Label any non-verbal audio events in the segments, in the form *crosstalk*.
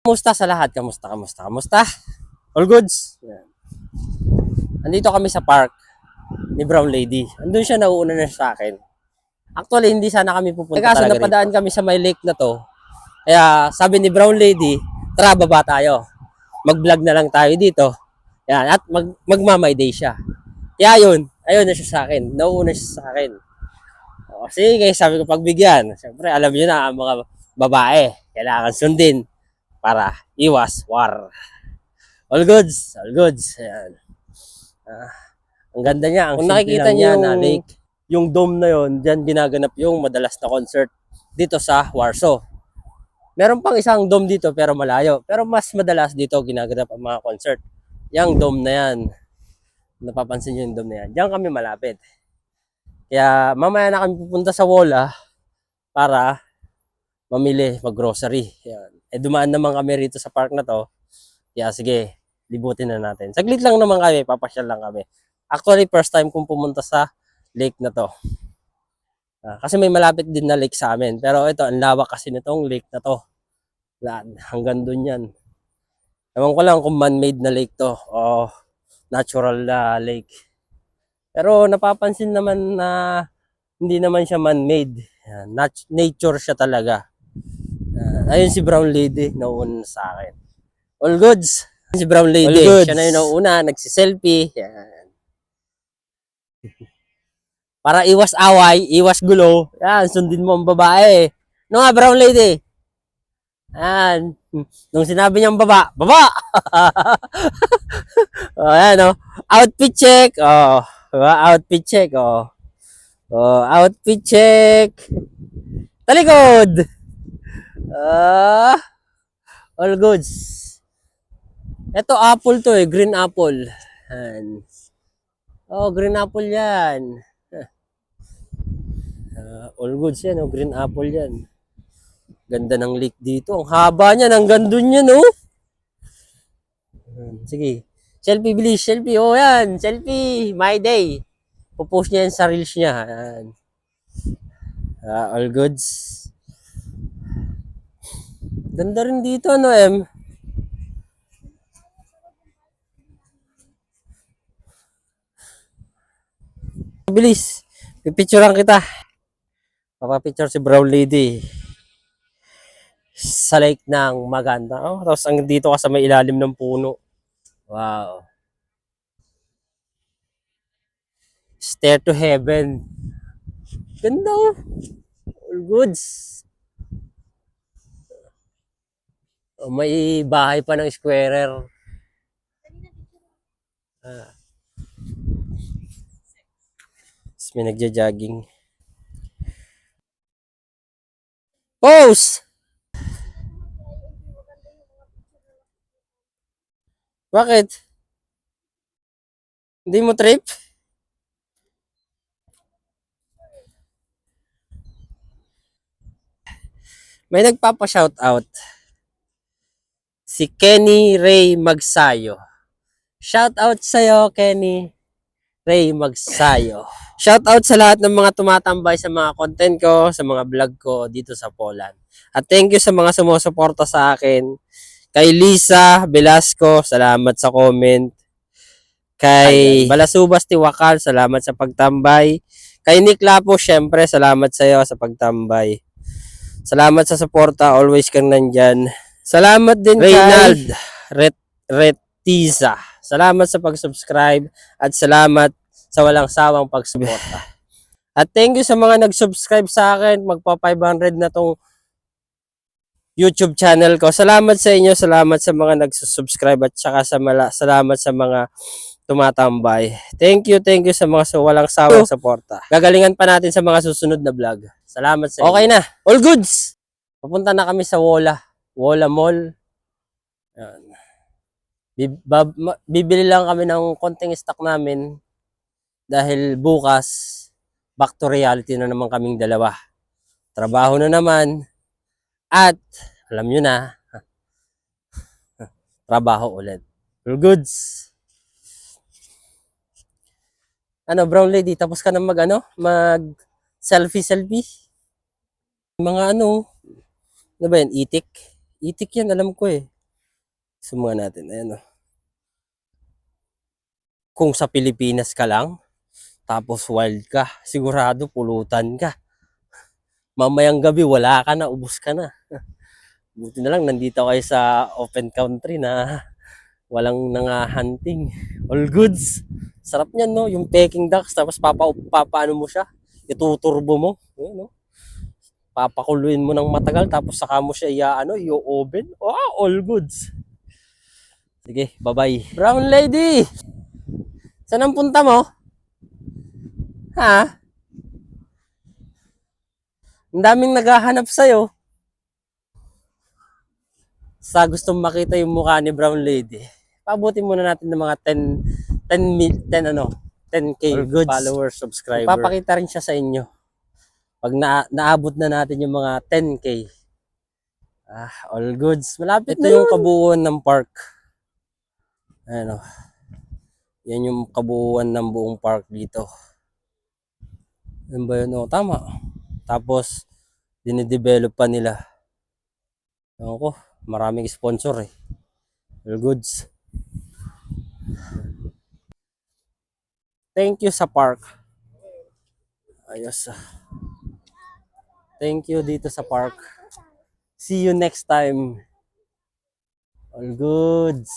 Kamusta sa lahat? Kamusta, kamusta, kamusta? All goods? Yan. Andito kami sa park ni Brown Lady. Andun siya nauuna na sa akin. Actually, hindi sana kami pupunta Kaso talaga napadaan kami sa may lake na to. Kaya sabi ni Brown Lady, tara baba tayo. Mag-vlog na lang tayo dito. Yan, at mag magmamay day siya. Kaya yun, ayun na siya sa akin. Nauuna siya sa akin. O, sige, sabi ko pagbigyan. Siyempre, alam niyo na, ang mga babae, kailangan sundin para iwas war. All goods, all goods. Ayan. Ah, ang ganda niya, ang Kung nakikita niya yung- na lake. Yung dome na yon, diyan ginaganap yung madalas na concert dito sa Warsaw. Meron pang isang dome dito pero malayo. Pero mas madalas dito ginaganap ang mga concert. Yang dome na yan. Napapansin niyo yung dome na yan. Diyan kami malapit. Kaya mamaya na kami pupunta sa Wola para mamili, mag-grocery. Yan. Eh dumaan naman kami rito sa park na to. Kaya sige, libutin na natin. Saglit lang naman kami, papasyal lang kami. Actually, first time kong pumunta sa lake na to. Ah, kasi may malapit din na lake sa amin. Pero ito, ang lawak kasi nitong lake na to. Lahat, hanggang dun yan. Ewan ko lang kung man-made na lake to o natural na lake. Pero napapansin naman na hindi naman siya man-made. Nat- nature siya talaga. Ah, ayun si Brown Lady, nauuna sa akin. All goods. Si Brown Lady, All goods. siya na yung nauuna, nagsiselfie. Yan. Para iwas away, iwas gulo. Yan, sundin mo ang babae. No nga, Brown Lady? Yan. Nung sinabi niyang baba, baba! *laughs* oh, yan, oh. Outfit check. Oh, diba? outfit check. Oh. oh, outfit check. Talikod! Ah, all goods. Ito, apple to eh. Green apple. Yan. Oh, green apple yan. *laughs* Ah, all goods yan, oh. Green apple yan. Ganda ng lake dito. Ang haba niya, ang gandun niya, no? Sige. Selfie, bilis. Selfie. Oh, yan. Selfie. My day. Pupost niya yan sa reels niya. Yan. Ah, all goods. Ganda rin dito, ano, Em? Bilis. Pipicturean kita. Papapicture si Brown Lady. Sa lake ng maganda. Oh, tapos ang dito ka sa may ilalim ng puno. Wow. Stair to heaven. Ganda oh. All goods. Oh, may bahay pa ng squarer. Ah. Tapos may nagja-jogging. Pose! Bakit? Hindi mo trip? May nagpapa-shoutout. Si Kenny Ray Magsayo. Shoutout sa'yo, Kenny Ray Magsayo. Shoutout sa lahat ng mga tumatambay sa mga content ko, sa mga vlog ko dito sa Poland. At thank you sa mga sumusuporta sa akin. Kay Lisa Velasco, salamat sa comment. Kay Balasubas Tiwakal, salamat sa pagtambay. Kay Nick Lapo, syempre, salamat sa iyo sa pagtambay. Salamat sa suporta, always kang nandyan. Salamat din Reynald Ret Retiza. Salamat sa pag-subscribe at salamat sa walang sawang pagsuporta. *laughs* At thank you sa mga nag-subscribe sa akin. Magpa 500 na tong YouTube channel ko. Salamat sa inyo, salamat sa mga nagsusubscribe at saka sa mala, salamat sa mga tumatambay. Thank you, thank you sa mga su- walang sawang suporta. Gagalingan pa natin sa mga susunod na vlog. Salamat sa inyo. Okay na. All goods! Papunta na kami sa Wola. Wola Mall. Yan. Bibili lang kami ng konting stock namin dahil bukas back to reality na naman kaming dalawa. Trabaho na naman at alam nyo na *laughs* trabaho ulit. All goods. Ano, brown lady, tapos ka na mag ano, mag selfie selfie. Mga ano, ano ba yan, itik? Itik yan, alam ko eh. Sumuha natin, ayan o. Kung sa Pilipinas ka lang, tapos wild ka, sigurado pulutan ka. Mamayang gabi, wala ka na, ubus ka na. *laughs* Buti na lang, nandito kayo sa open country na walang nanga-hunting. All goods. Sarap niyan, no? Yung peking ducks, tapos papa, papaano mo siya? Ituturbo mo. Ayan, no? Papakuluin mo ng matagal, tapos saka mo siya i-ano, i-oven. Wow, all goods. Sige, bye-bye. Brown lady! Saan ang punta mo? Ha? Ang daming naghahanap sa'yo. Sa gustong makita yung mukha ni Brown Lady, pabutin muna natin ng mga 10, 10, mil, 10 ano, 10k All goods. followers. Subscriber. Papakita rin siya sa inyo. Pag na, naabot na natin yung mga 10k. Ah, all goods. Malapit Ito na yung kabuuan ng park. Ano. Yan yung kabuuan ng buong park dito. Yan ba yun? O, tama. Tapos, dinidevelop pa nila. Ewan ko, maraming sponsor eh. All goods. Thank you sa park. Ayos ah. Thank you dito sa park. See you next time. All goods.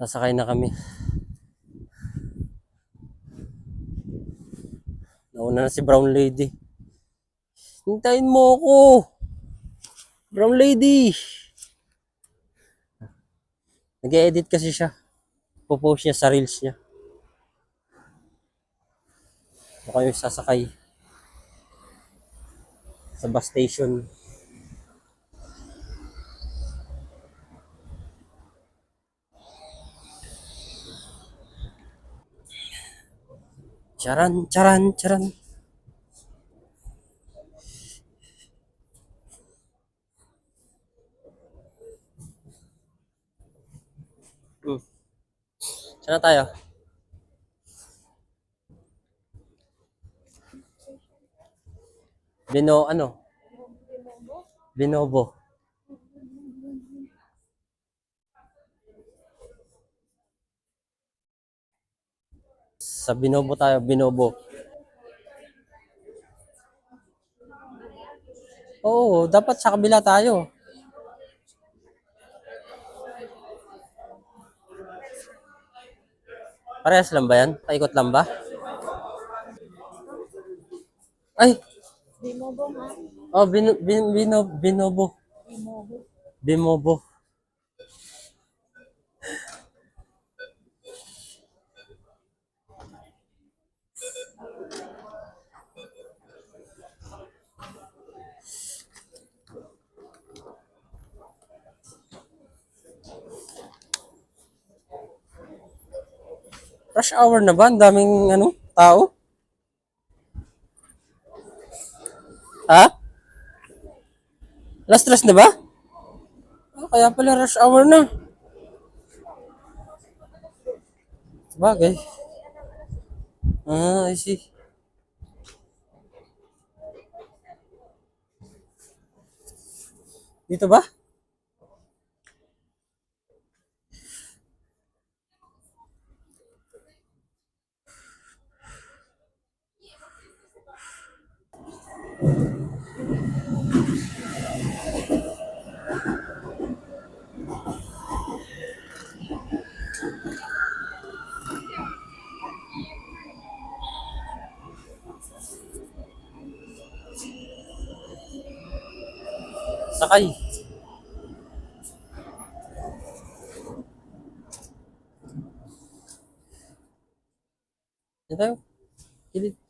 Sasakay na kami. Nauna na si Brown Lady. Hintayin mo ako. Brown Lady. Nag-edit kasi siya. Popost niya sa reels niya. Ako yung sasakay. Sa bus station. Charan, charan, charan. Hmm. Saan na tayo? Bino, ano? Binobo. Sa Binobo tayo, Binobo. Oo, dapat sa kabila tayo. Parehas lang ba yan? Paikot lang ba? Ay! Oh, bin, bin, bino, binobo. Bimobo. Rush hour na ba? Ang daming ano, tao? Ha? Last stress na ba? Ah, kaya pala rush hour na. Sabagay. Ah, I see. Dito ba? Sakay. Dito tayo. Gilid.